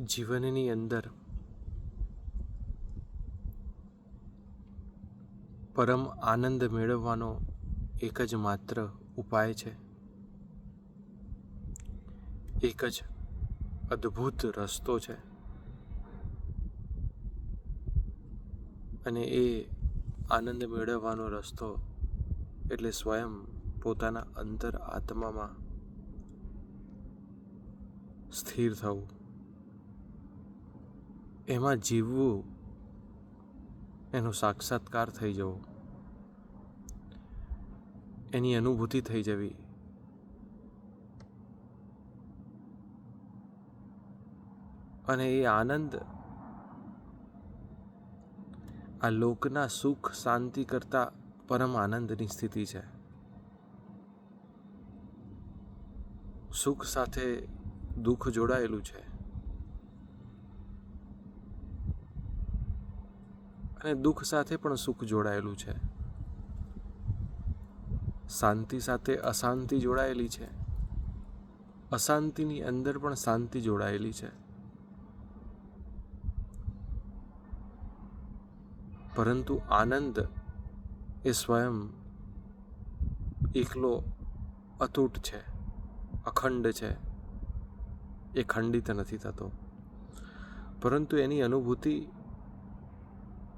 જીવનની અંદર પરમ આનંદ મેળવવાનો એક જ માત્ર ઉપાય છે. એક જ અદ્ભુત રસ્તો છે. અને એ આનંદ મેળવવાનો રસ્તો એટલે સ્વયં પોતાના અંતર આત્મામાં સ્થિર થવું. એમાં જીવવું એનો સાક્ષાત્કાર થઈ જવો. એની અનુભૂતિ થઈ જવી. અને એ આનંદ આ લોકના સુખ શાંતિ કરતા પરમ આનંદની સ્થિતિ છે. સુખ સાથે દુઃખ જોડાયેલું છે. અને દુઃખ સાથે પણ સુખ જોડાયેલું છે. શાંતિ સાથે અશાંતિ જોડાયેલી છે. અશાંતિની અંદર પણ શાંતિ જોડાયેલી છે. પરંતુ આનંદ એ સ્વયં એકલો અતૂટ છે, અખંડ છે, એ ખંડિત નથી થતો. પરંતુ એની અનુભૂતિ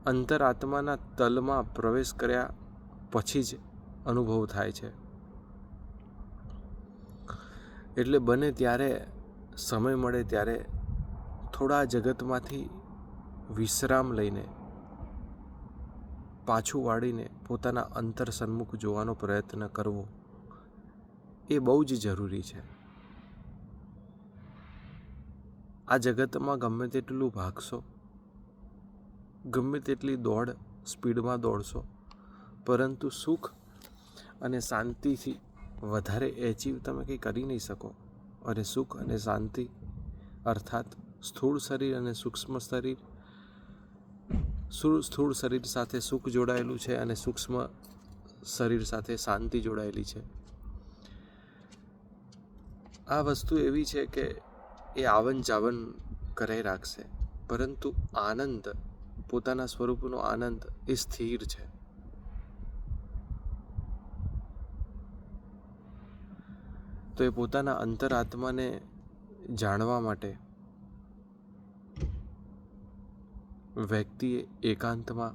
અંતરાત્માના તલમાં પ્રવેશ કર્યા પછી જ અનુભવ થાય છે. એટલે બને ત્યારે, સમય મળે ત્યારે થોડા જગતમાંથી વિશ્રામ લઈને, પાછું વાળીને પોતાના અંતર સન્મુખ જોવાનો પ્રયત્ન કરવો એ બહુ જ જરૂરી છે. આ જગતમાં ગમે તેટલું ભાગશો ગમે તેટલી દોડ સ્પીડમાં દોડશો, પરંતુ સુખ અને શાંતિથી વધારે એચીવ તમે કંઈ કરી નહીં શકો. અને સુખ અને શાંતિ અર્થાત સ્થૂળ શરીર અને સૂક્ષ્મ શરીર સ્થૂળ શરીર સાથે સુખ જોડાયેલું છે અને સૂક્ષ્મ શરીર સાથે શાંતિ જોડાયેલી છે. આ વસ્તુ એવી છે કે એ આવન જાવન કરે રાખશે, પરંતુ આનંદ પોતાના સ્વરૂપનો આનંદ એ સ્થિર છે. તો એ પોતાના અંતરાત્માને જાણવા માટે વ્યક્તિએ એકાંતમાં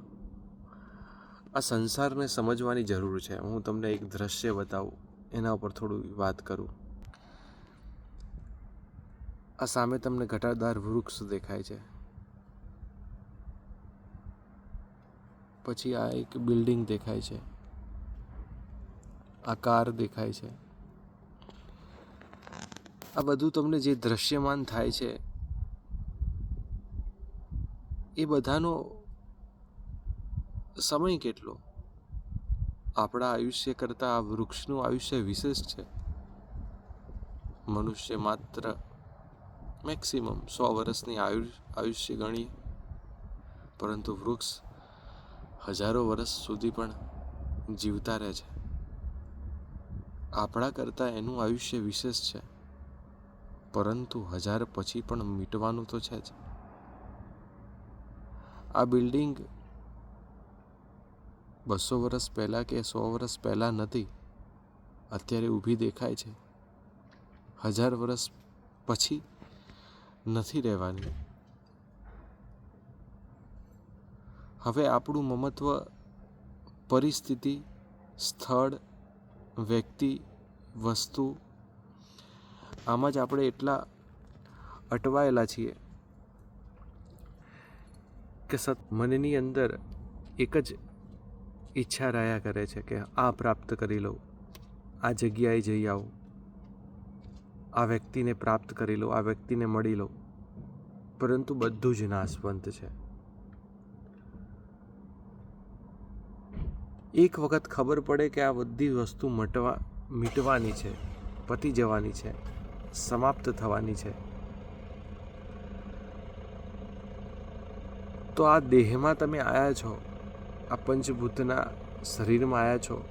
આ સંસારને સમજવાની જરૂર છે. હું તમને એક દ્રશ્ય બતાવું, એના ઉપર થોડું વાત કરું. આ સામે તમને ઘટાદાર વૃક્ષ દેખાય છે. પછી આ એક બિલ્ડિંગ દેખાય છે. આ કાર દેખાય છે. આ બધું તમને જે દ્રશ્યમાન થાય છે, એ બધાનો સમય કેટલો? આપણા આયુષ્ય કરતાં આ વૃક્ષનું આયુષ્ય વિશેષ છે. મનુષ્ય માત્ર મેક્સિમમ સો વર્ષની આયુ, આયુષ્ય ગણીએ. પરંતુ વૃક્ષ હજારો વર્ષ સુધી પણ જીવતા રહે છે. આપણા કરતાં એનું આયુષ્ય વિશેષ છે. પરંતુ હજાર પછી પણ મીટવાનું તો છે જ. આ બિલ્ડિંગ બસો વર્ષ પહેલાં કે સો વર્ષ પહેલાં નથી, અત્યારે ઊભી દેખાય છે. હજાર વર્ષ પછી નથી રહેવાની. હવે આપણું મમત્વ, પરિસ્થિતિ, સ્થળ, વ્યક્તિ, વસ્તુ, આમાં જ આપણે એટલા અટવાયેલા છીએ કે સત, મનની અંદર એક જ ઈચ્છા રહ્યા કરે છે કે આ પ્રાપ્ત કરી લઉં, આ જગ્યાએ જઈ આવું, આ વ્યક્તિને પ્રાપ્ત કરી લઉં, આ વ્યક્તિને મળી લઉં. પરંતુ બધું જ નાશવંત છે. એક વખત ખબર પડે કે આ બધી વસ્તુ મટવા, મીટવાની છે, પતી જવાની છે, સમાપ્ત થવાની છે. તો આ દેહમાં તમે આવ્યા છો, આ પંચભૂતના શરીરમાં આવ્યા છો,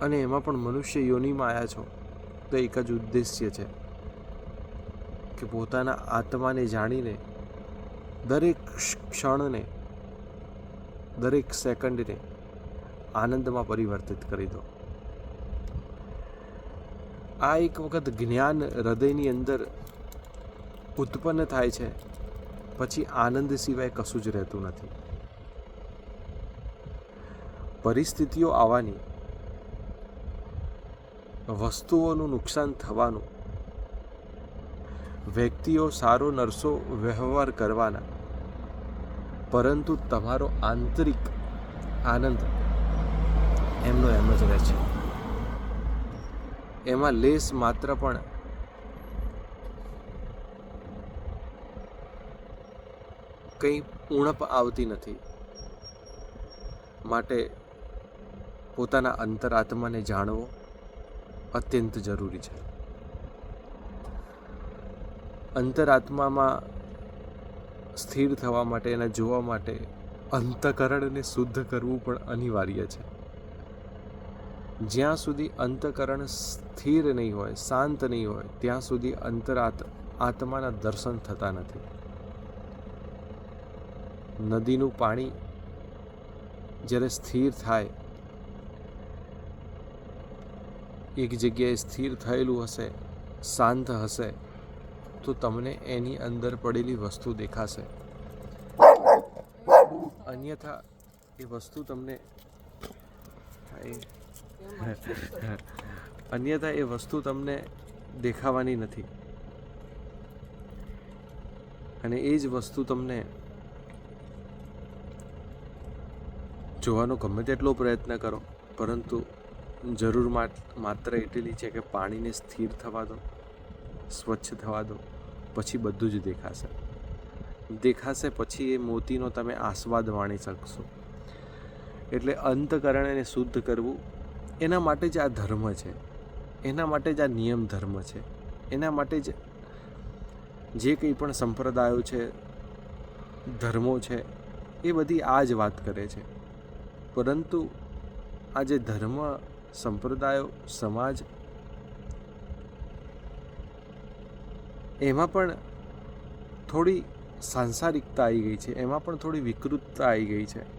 અને એમાં પણ મનુષ્ય યોનિમાં આવ્યા છો, તો એક જ ઉદ્દેશ્ય છે કે પોતાના આત્માને જાણીને દરેક ક્ષણને દરેક સેકન્ડને આનંદમાં પરિવર્તિત કરી દો. આ એક વખત જ્ઞાન હૃદયની અંદર ઉત્પન્ન થાય છે, પછી આનંદ સિવાય કશું જ રહેતું નથી. પરિસ્થિતિઓ આવવાની, વસ્તુઓનું નુકસાન થવાનું, વ્યક્તિઓ સારો નરસો વ્યવહાર કરવાના પરંતુ તમારો આંતરિક આનંદ એમનો એમ જ રહે છે. એમાં લેસ માત્ર પણ કંઈ ઉણપ આવતી નથી. માટે પોતાના અંતરાત્માને જાણવો અત્યંત જરૂરી છે. અંતરાત્મામાં સ્થિર થવા માટે એને જોવા માટે અંતકરણને શુદ્ધ કરવું પણ અનિવાર્ય છે. જ્યાં સુધી અંતકરણ સ્થિર નહીં હોય, શાંત નહીં હોય, ત્યાં સુધી અંતરાત, આત્માના દર્શન થતા નથી. નદીનું પાણી જ્યારે સ્થિર થાય, એક જગ્યાએ સ્થિર થયેલું હશે, શાંત હશે તો તમને એની અંદર પડેલી વસ્તુ દેખાશે. અન્યથા, એ વસ્તુ તમને અન્યથા, એ વસ્તુ તમને દેખાવાની નથી. અને એ જ વસ્તુ તમને જોવાનો ગમે તેટલો પ્રયત્ન કરો, પરંતુ જરૂર માત્ર એટલી છે કે પાણીને સ્થિર થવા દો, સ્વચ્છ થવા દો. પછી બધું જ દેખાશે. દેખાશે પછી એ મોતીનો તમે આસ્વાદ માણી શકશો. એટલે અંતકરણને શુદ્ધ કરવું, એના માટે જ આ ધર્મ છે. એના માટે જ આ નિયમ ધર્મ છે. એના માટે જ જે કંઈ પણ સંપ્રદાયો છે, ધર્મો છે, એ બધી આ જ વાત કરે છે. પરંતુ આ જે ધર્મ, સંપ્રદાયો, સમાજ એમાં પણ થોડી સાંસારિકતા આવી ગઈ છે, એમાં પણ થોડી વિકૃતતા આવી ગઈ છે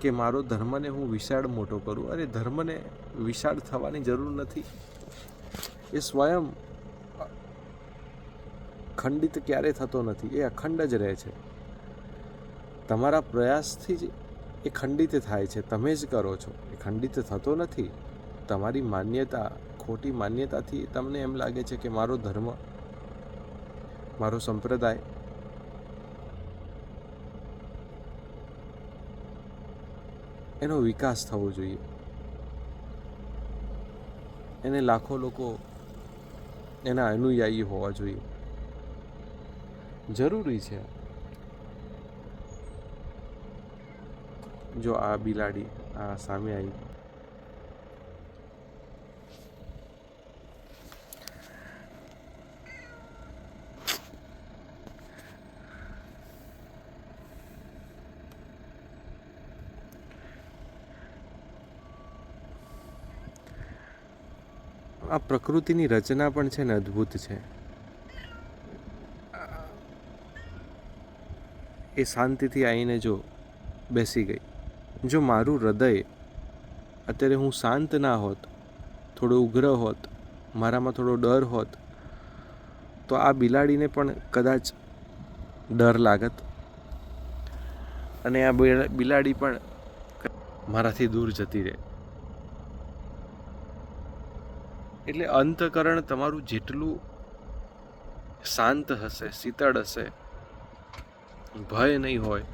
કે મારો ધર્મને હું વિશાળ મોટો કરું. અરે ધર્મને વિશાળ થવાની જરૂર નથી. એ સ્વયં ખંડિત ક્યારે થતો નથી, એ અખંડ જ રહે છે. તમારા પ્રયાસથી જ એ ખંડિત થાય છે, તમે જ કરો છો. એ ખંડિત થતો નથી. તમારી માન્યતા ખોટી માન્યતાથી તમને એમ લાગે છે કે મારો ધર્મ, મારો સંપ્રદાય એનો વિકાસ થવો જોઈએ. એને લાખો લોકો એના અનુયાયી હોવા જોઈએ. જરૂરી છે. જો આ બિલાડી આ સામે આવી આ પ્રકૃતિની રચના પણ છે ને અદ્ભુત છે. એ શાંતિથી આવીને જો બેસી ગઈ. જો મારું હૃદય અત્યારે હું શાંત ના હોત, થોડો ઉગ્ર હોત, મારામાં થોડો ડર હોત, તો આ બિલાડીને પણ કદાચ ડર લાગત. અને આ બિલાડી પણ મારાથી દૂર જતી રહે. એટલે અંતકરણ તમારું જેટલું શાંત હશે, શીતળ હશે, ભય નહીં હોય,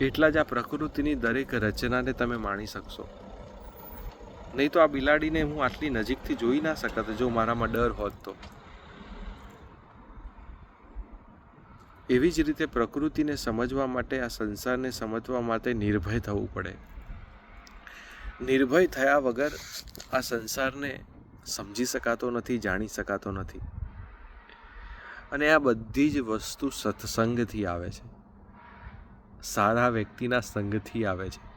એટલા જ આ પ્રકૃતિની દરેક રચનાને તમે માણી શકશો. નહીં તો આ બિલાડીને હું આટલી નજીકથી જોઈ ના શકત, જો મારામાં ડર હોત તો. એવી જ રીતે પ્રકૃતિને સમજવા માટે, આ સંસારને સમજવા માટે નિર્ભય થવું પડે. નિર્ભય થયા વગર આ સંસારને સમજી શકાતો નથી, જાણી શકાતો નથી. અને આ બધી જ વસ્તુ સત્સંગથી આવે છે. સારા વ્યક્તિના સંગથી આવે છે.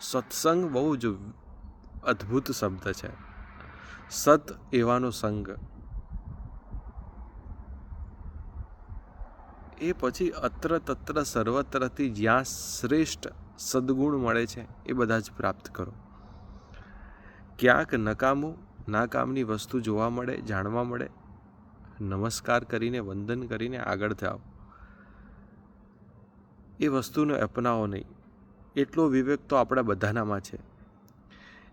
સત્સંગ બહુ જ અદ્ભુત શબ્દ છે. સત એવાનો સંગ. એ પછી અત્ર તત્ર સર્વત્રથી જ્યાં શ્રેષ્ઠ સદગુણ મળે છે, એ બધા જ પ્રાપ્ત કરો. ક્યાંક નકામું નાકામની વસ્તુ જોવા મળે, જાણવા મળે. નમસ્કાર કરીને, વંદન કરીને આગળ જાઓ એ વસ્તુને અપનાવો નહીં. એટલો વિવેક તો આપણા બધાનામાં છે.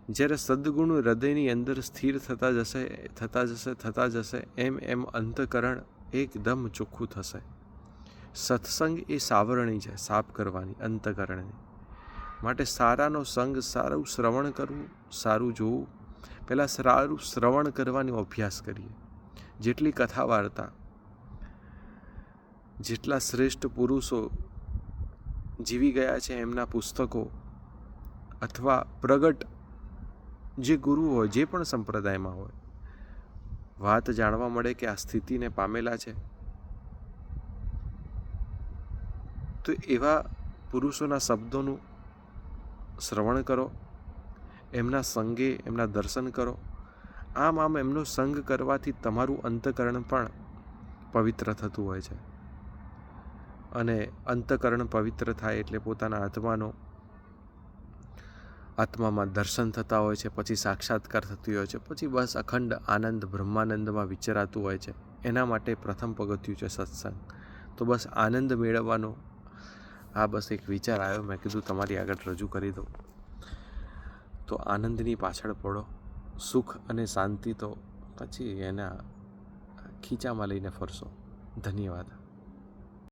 જ્યારે સદગુણ હૃદયની અંદર સ્થિર થતા જશે થતા જશે થતા જશે, એમ એમ અંતકરણ એકદમ ચોખ્ખું થશે. સત્સંગ એ સાવરણી છે સાફ કરવાની, અંતકરણની. માટે સારાનો સંગ, સારું શ્રવણ કરવું, સારું જોવું. પહેલાં સારું શ્રવણ કરવાનો અભ્યાસ કરીએ. જેટલી કથા વાર્તા, જેટલા શ્રેષ્ઠ પુરુષો જીવી ગયા છે એમના પુસ્તકો અથવા પ્રગટ જે ગુરુ હોય, જે પણ સંપ્રદાયમાં હોય, વાત જાણવા મળે કે આ સ્થિતિને પામેલા છે. તો એવા પુરુષોના શબ્દોનું શ્રવણ કરો, એમના સંગે એમના દર્શન કરો. આમ આમ એમનો સંગ કરવાથી તમારું અંતકરણ પણ પવિત્ર થતું હોય છે. અને અંતકરણ પવિત્ર થાય એટલે પોતાના આત્માનો, આત્મામાં દર્શન થતા હોય છે, પછી સાક્ષાત્કાર થતી હોય છે, પછી બસ અખંડ આનંદ બ્રહ્માનંદમાં વિચરાતું હોય છે. એના માટે પ્રથમ પગથિયું છે સત્સંગ. તો બસ આનંદ મેળવવાનો આ બસ એક વિચાર આવ્યો. મેં કીધું, તમારી આગળ રજૂ કરી દઉં. તો આનંદની પાછળ પડો. સુખ અને શાંતિ તો પછી એના ખીચામાં લઈને ફરશો. ધન્યવાદ.